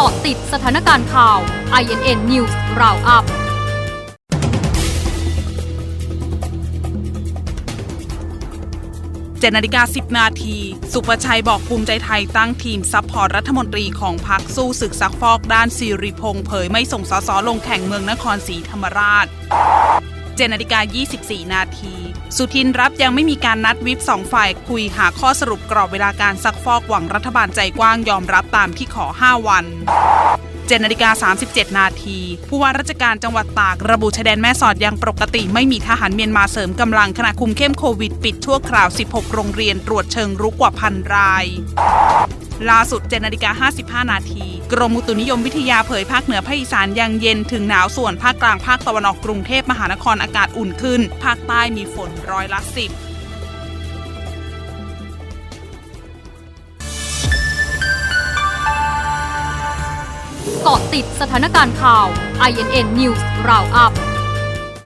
กาะติดสถานการณ์ข่าว INN News Roundup เจ็ดนาฬิกา10นาที สุประชัยบอกภูมิใจไทยตั้งทีมซัพพอร์ตรัฐมนตรีของพรรคสู้ศึกซักฟอกด้านสิริพงษ์เผยไม่ส่งสสลงแข่งเมืองนครศรีธรรมราช เจ็ดนาฬิกา24 นาที สุทินรับยังไม่มีการนัดวิปสองฝ่ายคุยหาข้อสรุปกรอบเวลาการซักฟอกหวังรัฐบาลใจกว้างยอมรับตามที่ขอ 5 วัน7นาฬิกา37 นาที ผู้ว่าราชการจังหวัดตาก ระบุชายแดนแม่สอดยังปกติ ไม่มีทหารเมียนมาเสริมกำลังขณะคุมเข้มโควิด ปิดชั่วคราว 16 โรงเรียนตรวจเชิงรุกกว่าพันราย ล่าสุด7นาฬิกา55 นาที กรมอุตุนิยมวิทยาเผยภาคเหนือภาคอีสานยังเย็นถึงหนาวส่วนภาคกลางภาคตะวันออกกรุงเทพมหานครอากาศอุ่นขึ้น ภาคใต้มีฝนร้อยละสิบเกาะติดสถานการณ์ข่าว INN News Roundup